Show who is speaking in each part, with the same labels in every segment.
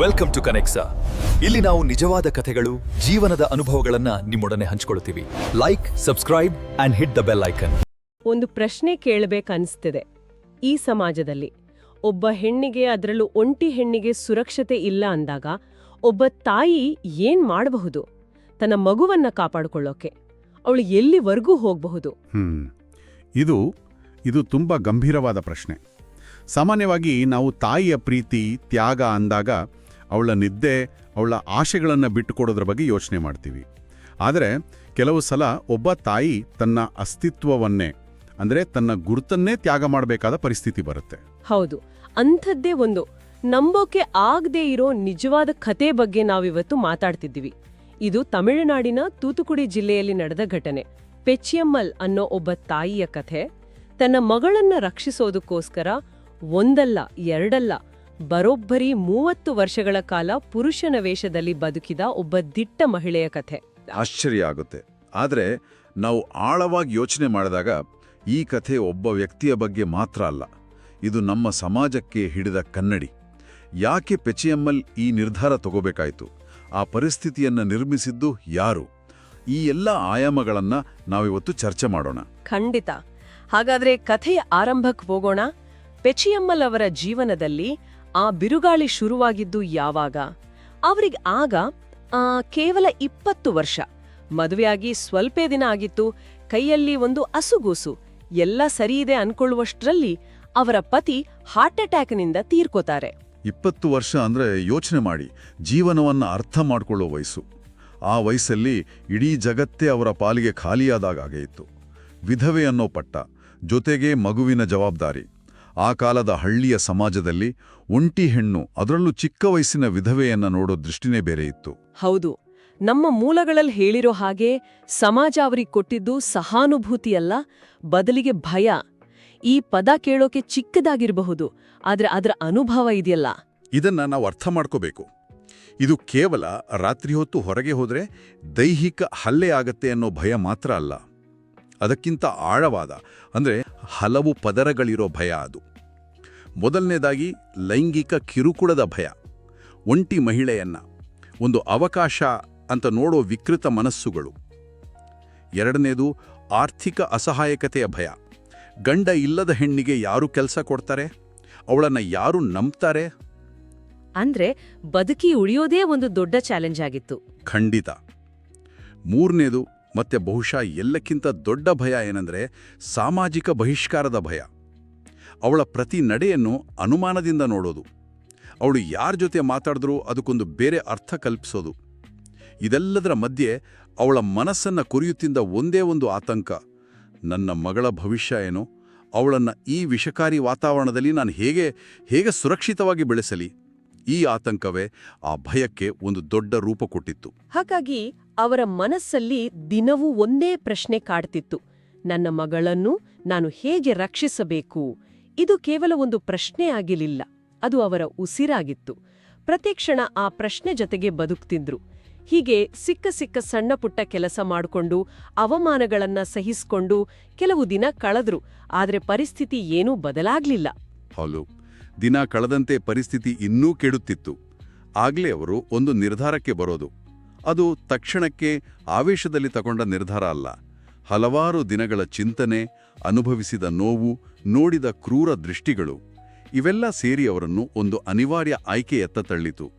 Speaker 1: Welcome to ಕನೆಕ್ಸಾ ಇಲ್ಲಿ ನಾವು ನಿಜವಾದ ಕಥೆಗಳು ಜೀವನದ ಅನುಭವಗಳನ್ನ ನಿಮ್ಮೊಡನೆ ಹಂಚಿಕೊಳ್ಳುತ್ತೀವಿ like subscribe and hit the bell icon
Speaker 2: ಒಂದು ಪ್ರಶ್ನೆ ಕೇಳಬೇಕನ್ಸ್ತಿದೆ ಈ ಸಮಾಜದಲ್ಲಿ ಒಬ್ಬ ಹೆಣ್ಣಿಗೆ ಅದರಲ್ಲೂ ಒಂಟಿ ಹೆಣ್ಣಿಗೆ ಸುರಕ್ಷತೆ ಇಲ್ಲ ಅಂದಾಗ ಒಬ್ಬ ತಾಯಿ ಏನ್ ಮಾಡಬಹುದು? ತನ್ನ ಮಗುವನ್ನ ಕಾಪಾಡಿಕೊಳ್ಳೋಕೆ. ಅವಳು ಎಲ್ಲಿವರೆಗೂ ಹೋಗಬಹುದು?
Speaker 3: ಇದು ಇದು ತುಂಬ ಗಂಭೀರವಾದ ಪ್ರಶ್ನೆ. ಸಾಮಾನ್ಯವಾಗಿ ನಾವು ತಾಯಿಯ ಪ್ರೀತಿ ತ್ಯಾಗ ಅಂದಾಗ ಅವಳ ನಿದ್ದೆ, ಅವಳ ಆಶೆಗಳನ್ನು ಬಿಟ್ಟುಕೊಡೋದ್ರ ಬಗ್ಗೆ ಯೋಚನೆ ಮಾಡ್ತೀವಿ. ಆದರೆ ಕೆಲವು ಸಲ ಒಬ್ಬ ತಾಯಿ ತನ್ನ ಅಸ್ತಿತ್ವವನ್ನೇ, ಅಂದರೆ ತನ್ನ ಗುರುತನ್ನೇ ತ್ಯಾಗ ಮಾಡಬೇಕಾದ ಪರಿಸ್ಥಿತಿ ಬರುತ್ತೆ.
Speaker 2: ಹೌದು. ಅಂಥದ್ದೇ ಒಂದು. ನಂಬೋಕೆ ಆಗದೇ ಇರೋ ನಿಜವಾದ ಕತೆ ಬಗ್ಗೆ ನಾವಿವತ್ತು ಮಾತಾಡ್ತಿದ್ದೀವಿ. ಇದು ತಮಿಳುನಾಡಿನ ತೂತುಕುಡಿ ಜಿಲ್ಲೆಯಲ್ಲಿ ನಡೆದ ಘಟನೆ. ಪೆಚ್ಚಿಯಮ್ಮಲ್ ಅನ್ನೋ ಒಬ್ಬ ತಾಯಿಯ ಕಥೆ. ತನ್ನ ಮಗಳನ್ನ ರಕ್ಷಿಸೋದಕ್ಕೋಸ್ಕರ ಒಂದಲ್ಲ, ಎರಡಲ್ಲ ಬರೋಬ್ಬರಿ ಮೂವತ್ತು ವರ್ಷಗಳ ಕಾಲ ಪುರುಷನ ವೇಷದಲ್ಲಿ ಬದುಕಿದ ಒಬ್ಬ ದಿಟ್ಟ ಮಹಿಳೆಯ ಕಥೆ.
Speaker 4: ಆಶ್ಚರ್ಯ ಆಗುತ್ತೆ. ಆದರೆ ನಾವು ಆಳವಾಗಿ ಯೋಚನೆ ಮಾಡಿದಾಗ ಈ ಕಥೆ ಒಬ್ಬ ವ್ಯಕ್ತಿಯ ಬಗ್ಗೆ ಮಾತ್ರ ಅಲ್ಲ. ಇದು ನಮ್ಮ ಸಮಾಜಕ್ಕೆ ಹಿಡಿದ ಕನ್ನಡಿ. ಯಾಕೆ ಪೆಚಿಯಮ್ಮಲ್ ಈ ನಿರ್ಧಾರ ತಗೋಬೇಕಾಯಿತು? ಆ ಪರಿಸ್ಥಿತಿಯನ್ನು ನಿರ್ಮಿಸಿದ್ದು ಯಾರು? ಈ ಎಲ್ಲ ಆಯಾಮಗಳನ್ನು ನಾವಿವತ್ತು ಚರ್ಚೆ ಮಾಡೋಣ.
Speaker 2: ಖಂಡಿತ. ಹಾಗಾದ್ರೆ ಕಥೆಯ ಆರಂಭಕ್ಕೆ ಹೋಗೋಣ. ಪೆಚಿಯಮ್ಮಲ್ ಅವರ ಜೀವನದಲ್ಲಿ ಆ ಬಿರುಗಾಳಿ ಶುರುವಾಗಿದ್ದು ಯಾವಾಗ? ಅವರಿಗೆ ಆಗ ಕೇವಲ ಇಪ್ಪತ್ತು ವರ್ಷ. ಮದುವೆಯಾಗಿ ಸ್ವಲ್ಪೇ ದಿನ ಆಗಿತ್ತು, ಕೈಯಲ್ಲಿ ಒಂದು ಅಸುಗೂಸು ಎಲ್ಲ ಸರಿಯಿದೆ ಅನ್ಕೊಳ್ಳುವಷ್ಟರಲ್ಲಿ ಅವರ ಪತಿ ಹಾರ್ಟ್ ಅಟ್ಯಾಕ್ನಿಂದ ತೀರ್ಕೋತಾರೆ.
Speaker 4: ಇಪ್ಪತ್ತು ವರ್ಷ ಅಂದ್ರೆ ಯೋಚನೆ ಮಾಡಿ, ಜೀವನವನ್ನು ಅರ್ಥ ಮಾಡ್ಕೊಳ್ಳೋ ವಯಸ್ಸು. ಆ ವಯಸ್ಸಲ್ಲಿ ಇಡೀ ಜಗತ್ತೇ ಅವರ ಪಾಲಿಗೆ ಖಾಲಿಯಾದಾಗ ಇತ್ತು. ವಿಧವೆ ಅನ್ನೋ ಪಟ್ಟ, ಜೊತೆಗೆ ಮಗುವಿನ ಜವಾಬ್ದಾರಿ. ಆ ಕಾಲದ ಹಳ್ಳಿಯ ಸಮಾಜದಲ್ಲಿ ಒಂಟಿ ಹೆಣ್ಣು ಅದರಲ್ಲೂ ಚಿಕ್ಕ ವಯಸ್ಸಿನ ವಿಧವೆಯನ್ನ ನೋಡೋ ದೃಷ್ಟಿನೇ ಬೇರೆ ಇತ್ತು.
Speaker 2: ಹೌದು. ನಮ್ಮ ಮೂಲಗಳಲ್ಲಿ ಹೇಳಿರೋ ಹಾಗೆ ಸಮಾಜ ಅವರಿಗೆ ಕೊಟ್ಟಿದ್ದು ಸಹಾನುಭೂತಿಯಲ್ಲ ಬದಲಿಗೆ ಭಯ. ಈ ಪದ ಕೇಳೋಕೆ ಚಿಕ್ಕದಾಗಿರಬಹುದು ಆದರೆ ಅದರ ಅನುಭವ ಇದೆಯಲ್ಲ.
Speaker 4: ಇದನ್ನ ನಾವು ಅರ್ಥ ಮಾಡ್ಕೋಬೇಕು. ಇದು ಕೇವಲ ರಾತ್ರಿ ಹೊತ್ತು ಹೊರಗೆ ಹೋದರೆ ದೈಹಿಕ ಹಲ್ಲೆ ಆಗತ್ತೆ ಅನ್ನೋ ಭಯ ಮಾತ್ರ ಅಲ್ಲ. ಅದಕ್ಕಿಂತ ಆಳವಾದ ಅಂದರೆ ಹಲವು ಪದರಗಳಿರೋ ಭಯ ಅದು. ಮೊದಲನೇದಾಗಿ ಲೈಂಗಿಕ ಕಿರುಕುಳದ ಭಯ ಒಂಟಿ ಮಹಿಳೆಯನ್ನು ಒಂದು ಅವಕಾಶ ಅಂತ ನೋಡೋ ವಿಕೃತ ಮನಸ್ಸುಗಳು. ಎರಡನೇದು ಆರ್ಥಿಕ ಅಸಹಾಯಕತೆಯ ಭಯ ಗಂಡ ಇಲ್ಲದ ಹೆಣ್ಣಿಗೆ ಯಾರು ಕೆಲಸ ಕೊಡ್ತಾರೆ ಅವಳನ್ನು ಯಾರು ನಂಬ್ತಾರೆ?
Speaker 2: ಅಂದ್ರೆ ಬದುಕಿ ಉಳಿಯೋದೇ ಒಂದು ದೊಡ್ಡ ಚಾಲೆಂಜ್ ಆಗಿತ್ತು.
Speaker 4: ಖಂಡಿತ. ಮೂರನೇದು ಮತ್ತೆ ಬಹುಶಃ ಎಲ್ಲಕ್ಕಿಂತ ದೊಡ್ಡ ಭಯ ಏನಂದರೆ ಸಾಮಾಜಿಕ ಬಹಿಷ್ಕಾರದ ಭಯ. ಅವಳ ಪ್ರತಿ ನಡೆಯನ್ನು ಅನುಮಾನದಿಂದ ನೋಡೋದು. ಅವಳು ಯಾರ ಜೊತೆ ಮಾತಾಡಿದ್ರೂ ಅದಕ್ಕೊಂದು ಬೇರೆ ಅರ್ಥ ಕಲ್ಪಿಸೋದು. ಇದೆಲ್ಲದರ ಮಧ್ಯೆ ಅವಳ ಮನಸ್ಸನ್ನು ಕುರಿಯುತ್ತಿದ್ದ ಒಂದೇ ಒಂದು ಆತಂಕ. ನನ್ನ ಮಗಳ ಭವಿಷ್ಯ ಏನು? ಅವಳನ್ನ ಈ ವಿಷಕಾರಿ ವಾತಾವರಣದಲ್ಲಿ ನಾನು ಹೇಗೆ ಹೇಗೆ ಸುರಕ್ಷಿತವಾಗಿ ಬೆಳೆಸಲಿ? ಈ ಆತಂಕವೇ ಆ ಭಯಕ್ಕೆ ಒಂದು ದೊಡ್ಡ ರೂಪ ಕೊಟ್ಟಿತ್ತು.
Speaker 2: ಹಾಗಾಗಿ ಅವರ ಮನಸ್ಸಲ್ಲಿ ದಿನವೂ ಒಂದೇ ಪ್ರಶ್ನೆ ಕಾಡ್ತಿತ್ತು. ನನ್ನ ಮಗಳನ್ನು ನಾನು ಹೇಗೆ ರಕ್ಷಿಸಬೇಕು? ಇದು ಕೇವಲ ಒಂದು ಪ್ರಶ್ನೆ ಆಗಿಲಿಲ್ಲ. ಅದು ಅವರ ಉಸಿರಾಗಿತ್ತು. ಪ್ರತಿಕ್ಷಣ ಆ ಪ್ರಶ್ನೆ ಜೊತೆಗೆ ಬದುಕ್ತಿದ್ರು. ಹೀಗೆ ಸಿಕ್ಕ ಸಿಕ್ಕ ಸಣ್ಣ ಪುಟ್ಟ ಕೆಲಸ ಮಾಡಿಕೊಂಡು ಅವಮಾನಗಳನ್ನ ಸಹಿಸಿಕೊಂಡು ಕೆಲವು ದಿನ ಕಳೆದ್ರು. ಆದರೆ ಪರಿಸ್ಥಿತಿ ಏನೂ ಬದಲಾಗ್ಲಿಲ್ಲ.
Speaker 4: ದಿನ ಕಳೆದಂತೆ ಪರಿಸ್ಥಿತಿ ಇನ್ನೂ ಕೆಡುತ್ತಿತ್ತು. ಆಗ್ಲೇ ಅವರು ಒಂದು ನಿರ್ಧಾರಕ್ಕೆ ಬರೋದು. ಅದು ತಕ್ಷಣಕ್ಕೆ ಆವೇಶದಲ್ಲಿ ತಗೊಂಡ ನಿರ್ಧಾರ ಅಲ್ಲ. ಹಲವಾರು ದಿನಗಳ ಚಿಂತನೆ, ಅನುಭವಿಸಿದ ನೋವು, ನೋಡಿದ ಕ್ರೂರ ದೃಷ್ಟಿಗಳು, ಇವೆಲ್ಲ ಸೇರಿ ಅವರನ್ನು ಒಂದು ಅನಿವಾರ್ಯ ಆಯ್ಕೆಯತ್ತ ತಳ್ಳಿತು.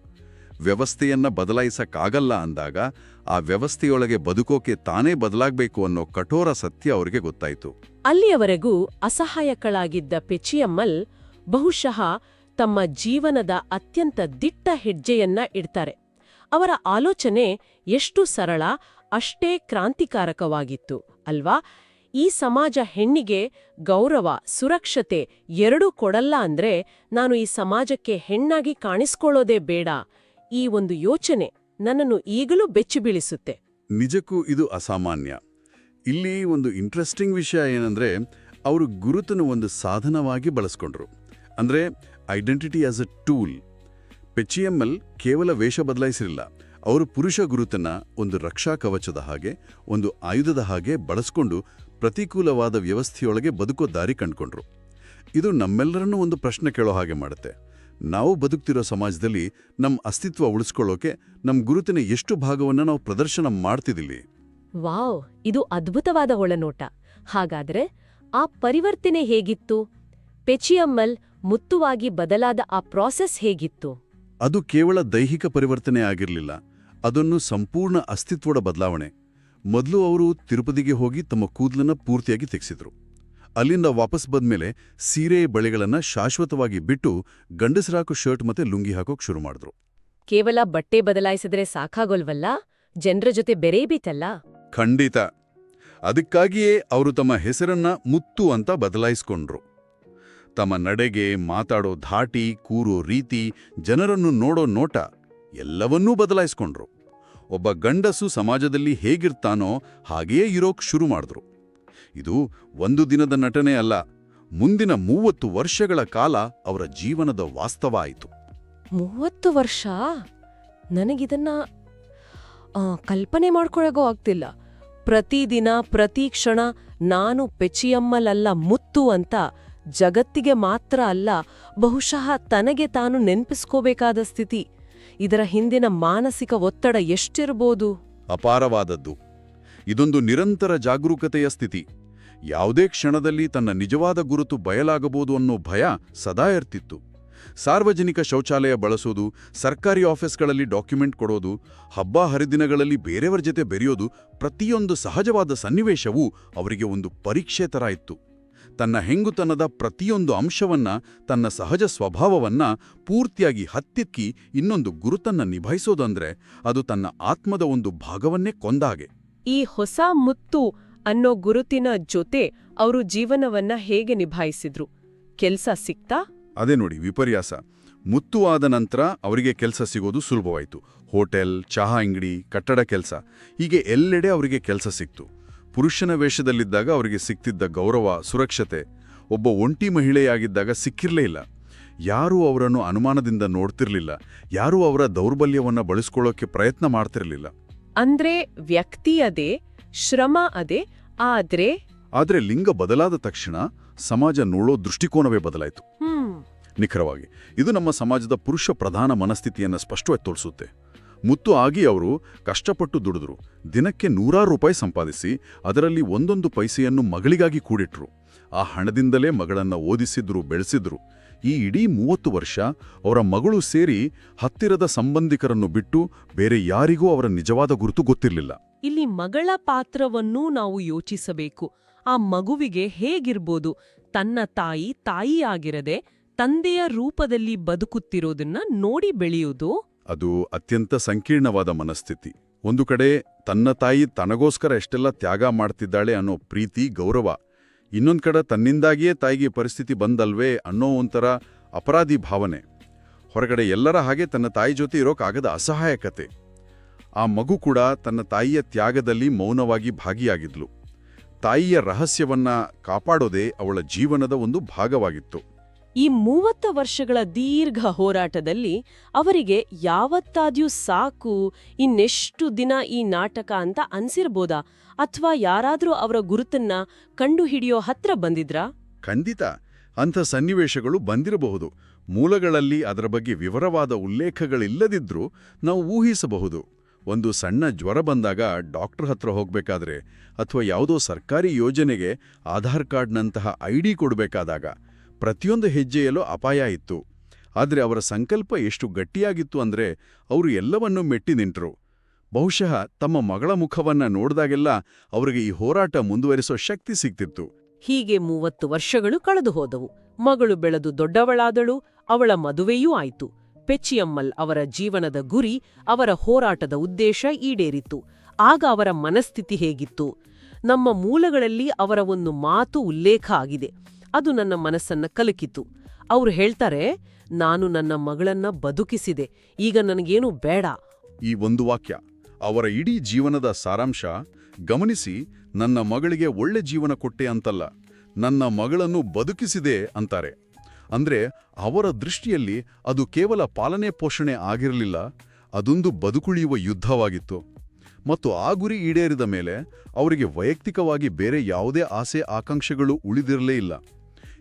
Speaker 4: ವ್ಯವಸ್ಥೆಯನ್ನ ಬದಲಾಯಿಸಕ್ಕಾಗಲ್ಲ ಅಂದಾಗ ಆ ವ್ಯವಸ್ಥೆಯೊಳಗೆ ಬದುಕೋಕೆ ತಾನೇ ಬದಲಾಗಬೇಕು ಅನ್ನೋ ಕಠೋರ ಸತ್ಯ ಅವರಿಗೆ ಗೊತ್ತಾಯಿತು.
Speaker 2: ಅಲ್ಲಿಯವರೆಗೂ ಅಸಹಾಯಕಳಾಗಿದ್ದ ಪೆಚಿಯಮ್ಮಲ್ ಬಹುಶಃ ತಮ್ಮ ಜೀವನದ ಅತ್ಯಂತ ದಿಟ್ಟ ಹೆಜ್ಜೆಯನ್ನ ಇಡ್ತಾರೆ. ಅವರ ಆಲೋಚನೆ ಎಷ್ಟು ಸರಳ, ಅಷ್ಟೇ ಕ್ರಾಂತಿಕಾರಕವಾಗಿತ್ತು, ಅಲ್ವಾ? ಈ ಸಮಾಜ ಹೆಣ್ಣಿಗೆ ಗೌರವ, ಸುರಕ್ಷತೆ ಎರಡೂ ಕೊಡಲ್ಲ ಅಂದ್ರೆ ನಾನು ಈ ಸಮಾಜಕ್ಕೆ ಹೆಣ್ಣಾಗಿ ಕಾಣಿಸ್ಕೊಳ್ಳೋದೇ ಬೇಡ. ಈ ಒಂದು ಯೋಚನೆ ನನ್ನನ್ನು ಈಗಲೂ ಬೆಚ್ಚಿ ಬೀಳಿಸುತ್ತೆ.
Speaker 4: ನಿಜಕ್ಕೂ ಇದು ಅಸಾಮಾನ್ಯ. ಇಲ್ಲಿ ಒಂದು ಇಂಟ್ರೆಸ್ಟಿಂಗ್ ವಿಷಯ ಏನಂದ್ರೆ, ಅವರು ಗುರುತನ್ನು ಒಂದು ಸಾಧನವಾಗಿ ಬಳಸ್ಕೊಂಡ್ರು. ಅಂದ್ರೆ ಐಡೆಂಟಿಟಿ ಆಸ್ ಅ ಟೂಲ್ ಪೆಚಿಎಂಎಲ್ ಕೇವಲ ವೇಷ ಬದಲಾಯಿಸಿರಲಿಲ್ಲ ಅವರು ಪುರುಷ ಗುರುತನ್ನ ಒಂದು ರಕ್ಷಾ ಕವಚದ ಹಾಗೆ, ಒಂದು ಆಯುಧದ ಹಾಗೆ ಬಳಸ್ಕೊಂಡು ಪ್ರತಿಕೂಲವಾದ ವ್ಯವಸ್ಥೆಯೊಳಗೆ ಬದುಕೋ ದಾರಿ ಕಂಡುಕೊಂಡ್ರು. ಇದು ನಮ್ಮೆಲ್ಲರನ್ನೂ ಒಂದು ಪ್ರಶ್ನೆ ಕೇಳೋ ಹಾಗೆ ಮಾಡುತ್ತೆ. ನಾವು ಬದುಕ್ತಿರೋ ಸಮಾಜದಲ್ಲಿ ನಮ್ಮ ಅಸ್ತಿತ್ವ ಉಳಿಸ್ಕೊಳ್ಳೋಕೆ ನಮ್ಮ ಗುರುತಿನ ಎಷ್ಟು ಭಾಗವನ್ನು ನಾವು ಪ್ರದರ್ಶನ ಮಾಡ್ತಿದ್ದೀವಿ
Speaker 5: ವಾವ್, ಇದು ಅದ್ಭುತವಾದ ಒಳನೋಟ. ಹಾಗಾದ್ರೆ ಆ ಪರಿವರ್ತನೆ ಹೇಗಿತ್ತು? ಪೆಚಿಯಮ್ಮಲ್ ಮುತ್ತುವಾಗಿ ಬದಲಾದ ಆ ಪ್ರಾಸೆಸ್ ಹೇಗಿತ್ತು?
Speaker 4: ಅದು ಕೇವಲ ದೈಹಿಕ ಪರಿವರ್ತನೆ ಆಗಿರಲಿಲ್ಲ. ಅದನ್ನು ಸಂಪೂರ್ಣ ಅಸ್ತಿತ್ವದ ಬದಲಾವಣೆ. ಮೊದಲು ಅವರು ತಿರುಪತಿಗೆ ಹೋಗಿ ತಮ್ಮ ಕೂದಲನ್ನ ಪೂರ್ತಿಯಾಗಿ ತೆಗೆಸಿದ್ರು. ಅಲ್ಲಿಂದ ವಾಪಸ್ ಬಂದ್ಮೇಲೆ ಸೀರೆ ಬಳೆಗಳನ್ನ ಶಾಶ್ವತವಾಗಿ ಬಿಟ್ಟು ಗಂಡಸರಾಕು ಶರ್ಟ್ ಮತ್ತೆ ಲುಂಗಿ ಹಾಕೋಕ್ ಶುರು ಮಾಡಿದ್ರು.
Speaker 5: ಕೇವಲ ಬಟ್ಟೆ ಬದಲಾಯಿಸಿದ್ರೆ ಸಾಕಾಗೋಲ್ವಲ್ಲ? ಜನರ ಜೊತೆ ಬೆರೆಯಬೇಕಲ್ಲ
Speaker 4: ಖಂಡಿತ. ಅದಕ್ಕಾಗಿಯೇ ಅವರು ತಮ್ಮ ಹೆಸರನ್ನ ಮುತ್ತು ಅಂತ ಬದಲಾಯಿಸ್ಕೊಂಡ್ರು. ತಮ್ಮ ನಡೆಗೆ ಮಾತಾಡೋ ಧಾಟಿ, ಕೂರೋ ರೀತಿ, ಜನರನ್ನು ನೋಡೋ ನೋಟ ಎಲ್ಲವನ್ನೂ ಬದಲಾಯಿಸ್ಕೊಂಡ್ರು. ಒಬ್ಬ ಗಂಡಸು ಸಮಾಜದಲ್ಲಿ ಹೇಗಿರ್ತಾನೋ ಹಾಗೆಯೇ ಇರೋಕ್ ಶುರು ಮಾಡಿದ್ರು. ಇದು ಒಂದು ದಿನದ ನಟನೆ ಅಲ್ಲ, ಮುಂದಿನ ಮೂವತ್ತು ವರ್ಷಗಳ ಕಾಲ ಅವರ ಜೀವನದ ವಾಸ್ತವ ಆಯಿತು.
Speaker 5: ಮೂವತ್ತು ವರ್ಷ? ನನಗಿದನ್ನ ಕಲ್ಪನೆ ಮಾಡ್ಕೊಳ್ಳೋಗೋ ಆಗ್ತಿಲ್ಲ. ಪ್ರತಿದಿನ, ಪ್ರತಿ ಕ್ಷಣ ನಾನು ಪೆಚಿಯಮ್ಮಲಲ್ಲ ಮುತ್ತು ಅಂತ ಜಗತ್ತಿಗೆ ಮಾತ್ರ ಅಲ್ಲ, ಬಹುಶಃ ತನಗೆ ತಾನು ನೆನ್ಪಿಸ್ಕೋಬೇಕಾದ ಸ್ಥಿತಿ. ಇದರ ಹಿಂದಿನ ಮಾನಸಿಕ ಒತ್ತಡ ಎಷ್ಟಿರಬಹುದು
Speaker 4: ಅಪಾರವಾದದ್ದು. ಇದೊಂದು ನಿರಂತರ ಜಾಗರೂಕತೆಯ ಸ್ಥಿತಿ. ಯಾವುದೇ ಕ್ಷಣದಲ್ಲಿ ತನ್ನ ನಿಜವಾದ ಗುರುತು ಬಯಲಾಗಬಹುದು ಅನ್ನೋ ಭಯ ಸದಾ ಇರ್ತಿತ್ತು. ಸಾರ್ವಜನಿಕ ಶೌಚಾಲಯ ಬಳಸೋದು, ಸರ್ಕಾರಿ ಆಫೀಸ್ಗಳಲ್ಲಿ ಡಾಕ್ಯುಮೆಂಟ್ ಕೊಡೋದು, ಹಬ್ಬ ಹರಿದಿನಗಳಲ್ಲಿ ಬೇರೆಯವರ ಜೊತೆ ಬೆರೆಯೋದು ಪ್ರತಿಯೊಂದು ಸಹಜವಾದ ಸನ್ನಿವೇಶವೂ ಅವರಿಗೆ ಒಂದು ಪರೀಕ್ಷೆ ಥರ ಇತ್ತು. ತನ್ನ ಹೆಂಗುತನದ ಪ್ರತಿಯೊಂದು ಅಂಶವನ್ನ ತನ್ನ ಸಹಜ ಸ್ವಭಾವವನ್ನ ಪೂರ್ತಿಯಾಗಿ ಹತ್ತಿಕ್ಕಿ ಇನ್ನೊಂದು ಗುರುತನ್ನ ನಿಭಾಯಿಸೋದಂದ್ರೆ ಅದು ತನ್ನ ಆತ್ಮದ ಒಂದು ಭಾಗವನ್ನೇ ಕೊಂದಾಗೆ.
Speaker 2: ಈ ಹೊಸ ಮುತ್ತು ಅನ್ನೋ ಗುರುತಿನ ಜೊತೆ ಅವರು ಜೀವನವನ್ನ ಹೇಗೆ ನಿಭಾಯಿಸಿದ್ರು? ಕೆಲ್ಸ ಸಿಕ್ತಾ?
Speaker 4: ಅದೇ ನೋಡಿ ವಿಪರ್ಯಾಸ. ಮುತ್ತು ಆದ ನಂತರ ಅವರಿಗೆ ಕೆಲಸ ಸಿಗೋದು ಸುಲಭವಾಯಿತು. ಹೋಟೆಲ್ ಚಹಾ ಅಂಗಡಿ ಕಟ್ಟಡ ಕೆಲಸ. ಹೀಗೆ ಎಲ್ಲೆಡೆ ಅವರಿಗೆ ಕೆಲಸ ಸಿಕ್ತು. ಪುರುಷನ ವೇಷದಲ್ಲಿದ್ದಾಗ ಅವರಿಗೆ ಸಿಕ್ತಿದ್ದ ಗೌರವ ಸುರಕ್ಷತೆ ಒಬ್ಬ ಒಂಟಿ ಮಹಿಳೆಯಾಗಿದ್ದಾಗ ಸಿಕ್ಕಿರಲೇ ಇಲ್ಲ. ಯಾರೂ ಅವರನ್ನು ಅನುಮಾನದಿಂದ ನೋಡ್ತಿರ್ಲಿಲ್ಲ. ಯಾರೂ ಅವರ ದೌರ್ಬಲ್ಯವನ್ನ ಬಳಸ್ಕೊಳ್ಳೋಕೆ ಪ್ರಯತ್ನ ಮಾಡ್ತಿರ್ಲಿಲ್ಲ.
Speaker 2: ಅಂದ್ರೆ ವ್ಯಕ್ತಿ ಅದೇ ಶ್ರಮ ಅದೇ ಆದ್ರೆ?
Speaker 4: ಆದ್ರೆ ಲಿಂಗ ಬದಲಾದ ತಕ್ಷಣ ಸಮಾಜ ನೋಡೋ ದೃಷ್ಟಿಕೋನವೇ ಬದಲಾಯಿತು. ನಿಖರವಾಗಿ ಇದು ನಮ್ಮ ಸಮಾಜದ ಪುರುಷ ಪ್ರಧಾನ ಮನಸ್ಥಿತಿಯನ್ನು ಸ್ಪಷ್ಟವಾಗಿ ತೋರಿಸುತ್ತೆ. ಮುತ್ತು ಆಗಿ ಅವರು ಕಷ್ಟಪಟ್ಟು ದುಡಿದ್ರು. ದಿನಕ್ಕೆ ನೂರಾರು ರೂಪಾಯಿ ಸಂಪಾದಿಸಿ ಅದರಲ್ಲಿ ಒಂದೊಂದು ಪೈಸೆಯನ್ನು ಮಗಳಿಗಾಗಿ ಕೂಡಿಟ್ರು. ಆ ಹಣದಿಂದಲೇ ಮಗಳನ್ನ ಓದಿಸಿದ್ರು, ಬೆಳೆಸಿದ್ರು. ಈ ಇಡೀ ಮೂವತ್ತು ವರ್ಷ ಅವರ ಮಗಳು ಸೇರಿ ಹತ್ತಿರದ ಸಂಬಂಧಿಕರನ್ನು ಬಿಟ್ಟು ಬೇರೆ ಯಾರಿಗೂ ಅವರ ನಿಜವಾದ ಗುರುತು ಗೊತ್ತಿರಲಿಲ್ಲ.
Speaker 2: ಇಲ್ಲಿ ಮಗಳ ಪಾತ್ರವನ್ನೂ ನಾವು ಯೋಚಿಸಬೇಕು. ಆ ಮಗುವಿಗೆ ಹೇಗಿರ್ಬೋದು? ತನ್ನ ತಾಯಿ ತಾಯಿಯಾಗಿರದೆ ತಂದೆಯ ರೂಪದಲ್ಲಿ ಬದುಕುತ್ತಿರೋದನ್ನ ನೋಡಿ ಬೆಳೆಯುವುದು?
Speaker 4: ಅದು ಅತ್ಯಂತ ಸಂಕೀರ್ಣವಾದ ಮನಸ್ಥಿತಿ. ಒಂದು ಕಡೆ ತನ್ನ ತಾಯಿ ತನಗೋಸ್ಕರ ಎಷ್ಟೆಲ್ಲ ತ್ಯಾಗ ಮಾಡ್ತಿದ್ದಾಳೆ ಅನ್ನೋ ಪ್ರೀತಿ, ಗೌರವ, ಇನ್ನೊಂದು ಕಡೆ ತನ್ನಿಂದಾಗಿಯೇ ತಾಯಿಗೆ ಪರಿಸ್ಥಿತಿ ಬಂದಲ್ವೇ ಅನ್ನೋ ಒಂಥರ ಅಪರಾಧಿ ಭಾವನೆ. ಹೊರಗಡೆ ಎಲ್ಲರ ಹಾಗೆ ತನ್ನ ತಾಯಿ ಜೊತೆ ಇರೋಕ್ಕಾಗದ ಅಸಹಾಯಕತೆ. ಆ ಮಗು ಕೂಡ ತನ್ನ ತಾಯಿಯ ತ್ಯಾಗದಲ್ಲಿ ಮೌನವಾಗಿ ಭಾಗಿಯಾಗಿದ್ಲು. ತಾಯಿಯ ರಹಸ್ಯವನ್ನ ಕಾಪಾಡೋದೇ ಅವಳ ಜೀವನದ ಒಂದು ಭಾಗವಾಗಿತ್ತು.
Speaker 2: ಈ ಮೂವತ್ತ ವರ್ಷಗಳ ದೀರ್ಘ ಹೋರಾಟದಲ್ಲಿ ಅವರಿಗೆ ಯಾವತ್ತಾದ್ಯೂ ಸಾಕು, ಇನ್ನೆಷ್ಟು ದಿನ ಈ ನಾಟಕ ಅಂತ ಅನ್ಸಿರ್ಬೋದಾ? ಅಥವಾ ಯಾರಾದರೂ ಅವರ ಗುರುತನ್ನ ಕಂಡುಹಿಡಿಯೋ ಹತ್ರ ಬಂದಿದ್ರಾ?
Speaker 4: ಖಂಡಿತ. ಅಂಥ ಸನ್ನಿವೇಶಗಳು ಬಂದಿರಬಹುದು. ಮೂಲಗಳಲ್ಲಿ ಅದರ ಬಗ್ಗೆ ವಿವರವಾದ ಉಲ್ಲೇಖಗಳಿಲ್ಲದಿದ್ರೂ ನಾವು ಊಹಿಸಬಹುದು. ಒಂದು ಸಣ್ಣ ಜ್ವರ ಬಂದಾಗ ಡಾಕ್ಟರ್ ಹತ್ರ ಹೋಗ್ಬೇಕಾದ್ರೆ ಅಥವಾ ಯಾವುದೋ ಸರ್ಕಾರಿ ಯೋಜನೆಗೆ ಆಧಾರ್ ಕಾರ್ಡ್ನಂತಹ ಐ ಡಿ ಕೊಡಬೇಕಾದಾಗ ಪ್ರತಿಯೊಂದು ಹೆಜ್ಜೆಯಲ್ಲೂ ಅಪಾಯ ಇತ್ತು. ಆದರೆ ಅವರ ಸಂಕಲ್ಪ ಎಷ್ಟು ಗಟ್ಟಿಯಾಗಿತ್ತು ಅಂದ್ರೆ ಅವರು ಎಲ್ಲವನ್ನೂ ಮೆಟ್ಟಿ ನಿಂಟರು. ಬಹುಶಃ ತಮ್ಮ ಮಗಳ ಮುಖವನ್ನ ನೋಡಿದಾಗೆಲ್ಲ ಅವರಿಗೆ ಈ ಹೋರಾಟ ಮುಂದುವರಿಸೋ ಶಕ್ತಿ ಸಿಗ್ತಿತ್ತು.
Speaker 2: ಹೀಗೆ ಮೂವತ್ತು ವರ್ಷಗಳು ಕಳೆದು ಹೋದವು. ಮಗಳು ಬೆಳೆದು ದೊಡ್ಡವಳಾದಳು, ಅವಳ ಮದುವೆಯೂ ಆಯಿತು. ಪೆಚ್ಚಿಯಮ್ಮಲ್ ಅವರ ಜೀವನದ ಗುರಿ, ಅವರ ಹೋರಾಟದ ಉದ್ದೇಶ ಈಡೇರಿತು. ಆಗ ಅವರ ಮನಸ್ಥಿತಿ ಹೇಗಿತ್ತು? ನಮ್ಮ ಮೂಲಗಳಲ್ಲಿ ಅವರ ಒಂದು ಮಾತು ಉಲ್ಲೇಖ ಆಗಿದೆ. ಅದು ನನ್ನ ಮನಸ್ಸನ್ನ ಕಲಕಿತು ಅವ್ರು ಹೇಳ್ತಾರೆ, ನಾನು ನನ್ನ ಮಗಳನ್ನ ಬದುಕಿಸಿದೆ. ಈಗ ನನಗೇನು ಬೇಡ.
Speaker 4: ಈ ಒಂದು ವಾಕ್ಯ, ಅವರ ಇಡೀ ಜೀವನದ ಸಾರಾಂಶ, ಗಮನಿಸಿ, ನನ್ನ ಮಗಳಿಗೆ ಒಳ್ಳೆ ಜೀವನ ಕೊಟ್ಟೆ ಅಂತಲ್ಲ, ನನ್ನ ಮಗಳನ್ನು ಬದುಕಿಸಿದೆ ಅಂತಾರೆ. ಅಂದ್ರೆ, ಅವರ ದೃಷ್ಟಿಯಲ್ಲಿ ಅದು ಕೇವಲ ಪಾಲನೆ ಪೋಷಣೆ ಆಗಿರಲಿಲ್ಲ, ಅದೊಂದು ಬದುಕುಳಿಯುವ ಯುದ್ಧವಾಗಿತ್ತು. ಮತ್ತು ಆ ಗುರಿ ಈಡೇರಿದ ಮೇಲೆ, ಅವರಿಗೆ ವೈಯಕ್ತಿಕವಾಗಿ ಬೇರೆ ಯಾವುದೇ ಆಸೆ, ಆಕಾಂಕ್ಷೆಗಳು ಉಳಿದಿರಲೇ ಇಲ್ಲ.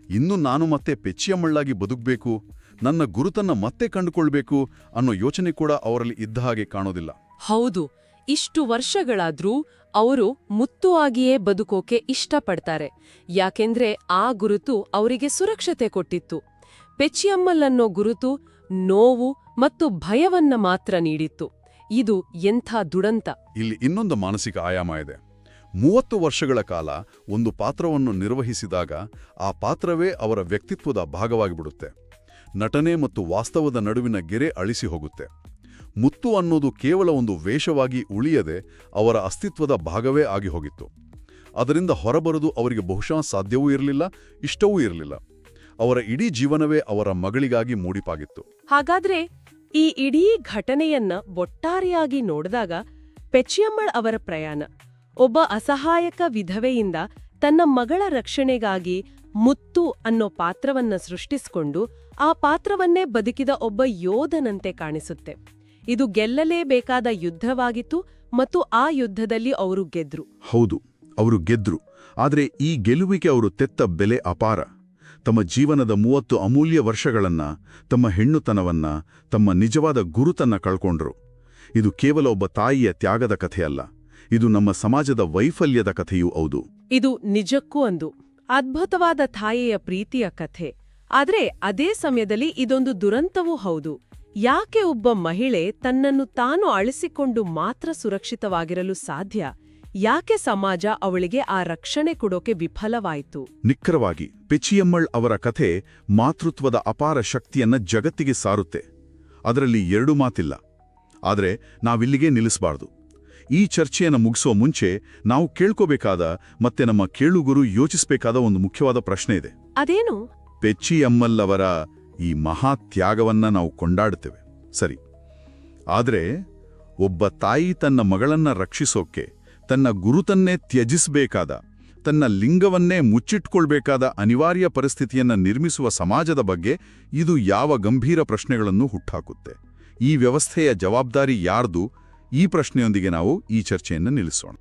Speaker 4: ಇನ್ನು ನಾನು ಮತ್ತೆ ಪೆಚ್ಚಿಯಮ್ಮಳ್ಳಾಗಿ ಬದುಕಬೇಕು ನನ್ನ ಗುರುತನ್ನ ಮತ್ತೆ ಕಂಡುಕೊಳ್ಬೇಕು ಅನ್ನೋ ಯೋಚನೆ ಕೂಡ ಅವರಲ್ಲಿ ಇದ್ದ ಹಾಗೆ ಕಾಣೋದಿಲ್ಲ.
Speaker 5: ಹೌದು ಇಷ್ಟು ವರ್ಷಗಳಾದ್ರೂ ಅವರು ಮುತ್ತು ಆಗಿಯೇ ಬದುಕೋಕೆ ಇಷ್ಟಪಡ್ತಾರೆ. ಯಾಕೆಂದ್ರೆ ಆ ಗುರುತು ಅವರಿಗೆ ಸುರಕ್ಷತೆ ಕೊಟ್ಟಿತ್ತು. ಪೆಚ್ಚಿಯಮ್ಮಲ್ಲನ್ನೋ ಗುರುತು ನೋವು ಮತ್ತು ಭಯವನ್ನ ಮಾತ್ರ ನೀಡಿತ್ತು. ಇದು ಎಂಥ ದುಡಂತ
Speaker 4: ಇಲ್ಲಿ ಇನ್ನೊಂದು ಮಾನಸಿಕ ಆಯಾಮ ಇದೆ. ಮೂವತ್ತು ವರ್ಷಗಳ ಕಾಲ ಒಂದು ಪಾತ್ರವನ್ನು ನಿರ್ವಹಿಸಿದಾಗ ಆ ಪಾತ್ರವೇ ಅವರ ವ್ಯಕ್ತಿತ್ವದ ಭಾಗವಾಗಿಬಿಡುತ್ತೆ. ನಟನೆ ಮತ್ತು ವಾಸ್ತವದ ನಡುವಿನ ಗೆರೆ ಅಳಿಸಿ ಹೋಗುತ್ತೆ. ಮುತ್ತು ಅನ್ನೋದು ಕೇವಲ ಒಂದು ವೇಷವಾಗಿ ಉಳಿಯದೆ ಅವರ ಅಸ್ತಿತ್ವದ ಭಾಗವೇ ಆಗಿ ಹೋಗಿತ್ತು. ಅದರಿಂದ ಹೊರಬರದು ಅವರಿಗೆ ಬಹುಶಃ ಸಾಧ್ಯವೂ ಇರಲಿಲ್ಲ, ಇಷ್ಟವೂ ಇರಲಿಲ್ಲ. ಅವರ ಇಡೀ ಜೀವನವೇ ಅವರ ಮಗಳಿಗಾಗಿ ಮೂಡಿಪಾಗಿತ್ತು.
Speaker 2: ಹಾಗಾದ್ರೆ ಈ ಇಡೀ ಘಟನೆಯನ್ನ ಒಟ್ಟಾರೆಯಾಗಿ ನೋಡಿದಾಗ ಪೆಚಿಯಮ್ಮಳ್ ಅವರ ಪ್ರಯಾಣ ಒಬ್ಬ ಅಸಹಾಯಕ ವಿಧವೆಯಿಂದ ತನ್ನ ಮಗಳ ರಕ್ಷಣೆಗಾಗಿ ಮುತ್ತು ಅನ್ನೋ ಪಾತ್ರವನ್ನ ಸೃಷ್ಟಿಸಿಕೊಂಡು ಆ ಪಾತ್ರವನ್ನೇ ಬದುಕಿದ ಒಬ್ಬ ಯೋಧನಂತೆ ಕಾಣಿಸುತ್ತೆ. ಇದು ಗೆಲ್ಲಲೇಬೇಕಾದ ಯುದ್ಧವಾಗಿತ್ತು ಮತ್ತು ಆ ಯುದ್ಧದಲ್ಲಿ ಅವರು ಗೆದ್ರು.
Speaker 4: ಹೌದು, ಅವರು ಗೆದ್ರು. ಆದರೆ ಈ ಗೆಲುವಿಗೆ ಅವರು ತೆತ್ತ ಬೆಲೆ ಅಪಾರ. ತಮ್ಮ ಜೀವನದ ಮೂವತ್ತು ಅಮೂಲ್ಯ ವರ್ಷಗಳನ್ನ, ತಮ್ಮ ಹೆಣ್ಣುತನವನ್ನ, ತಮ್ಮ ನಿಜವಾದ ಗುರುತನ್ನ ಕಳ್ಕೊಂಡ್ರು. ಇದು ಕೇವಲ ಒಬ್ಬ ತಾಯಿಯ ತ್ಯಾಗದ ಕಥೆಯಲ್ಲ. ಇದು ನಮ್ಮ ಸಮಾಜದ ವೈಫಲ್ಯದ ಕಥೆಯೂ ಹೌದು.
Speaker 2: ಇದು ನಿಜಕ್ಕೂ ಒಂದು ಅದ್ಭುತವಾದ ತಾಯಿಯ ಪ್ರೀತಿಯ ಕಥೆ. ಆದರೆ ಅದೇ ಸಮಯದಲ್ಲಿ ಇದೊಂದು ದುರಂತವೂ ಹೌದು. ಯಾಕೆ ಒಬ್ಬ ಮಹಿಳೆ ತನ್ನನ್ನು ತಾನು ಅಳಿಸಿಕೊಂಡು ಮಾತ್ರ ಸುರಕ್ಷಿತವಾಗಿರಲು ಸಾಧ್ಯ? ಯಾಕೆ ಸಮಾಜ ಅವಳಿಗೆ ಆ ರಕ್ಷಣೆ ಕೊಡೋಕೆ ವಿಫಲವಾಯಿತು?
Speaker 4: ನಿಖರವಾಗಿ ಪೆಚಿಯಮ್ಮಳ್ ಅವರ ಕಥೆ ಮಾತೃತ್ವದ ಅಪಾರ ಶಕ್ತಿಯನ್ನ ಜಗತ್ತಿಗೆ ಸಾರುತ್ತೆ. ಅದರಲ್ಲಿ ಎರಡು ಮಾತಿಲ್ಲ. ಆದರೆ ನಾವಿಲ್ಲಿಗೆ ನಿಲ್ಲಿಸಬಾರ್ದು. ಈ ಚರ್ಚೆಯನ್ನು ಮುಗಿಸುವ ಮುಂಚೆ ನಾವು ಕೇಳ್ಕೋಬೇಕಾದ ಮತ್ತೆ ನಮ್ಮ ಕೇಳುಗುರು ಯೋಚಿಸಬೇಕಾದ ಒಂದು ಮುಖ್ಯವಾದ ಪ್ರಶ್ನೆ ಇದೆ.
Speaker 2: ಅದೇನು?
Speaker 4: ಪೆಚ್ಚಿ ಅಮ್ಮಲ್ಲವರ ಈ ಮಹಾ ತ್ಯಾಗವನ್ನ ನಾವು ಕೊಂಡಾಡುತ್ತೇವೆ. ಸರಿ. ಆದರೆ ಒಬ್ಬ ತಾಯಿ ತನ್ನ ಮಗಳನ್ನ ರಕ್ಷಿಸೋಕೆ ತನ್ನ ಗುರುತನ್ನೇ ತ್ಯಜಿಸಬೇಕಾದ ತನ್ನ ಲಿಂಗವನ್ನೇ ಮುಚ್ಚಿಟ್ಕೊಳ್ಬೇಕಾದ ಅನಿವಾರ್ಯ ಪರಿಸ್ಥಿತಿಯನ್ನ ನಿರ್ಮಿಸುವ ಸಮಾಜದ ಬಗ್ಗೆ ಇದು ಯಾವ ಗಂಭೀರ ಪ್ರಶ್ನೆಗಳನ್ನು ಹುಟ್ಟಾಕುತ್ತೆ ಈ ವ್ಯವಸ್ಥೆಯ ಜವಾಬ್ದಾರಿ ಯಾರ್ದು? ಈ ಪ್ರಶ್ನೆಯೊಂದಿಗೆ ನಾವು ಈ ಚರ್ಚೆಯನ್ನು ನಿಲ್ಲಿಸೋಣ.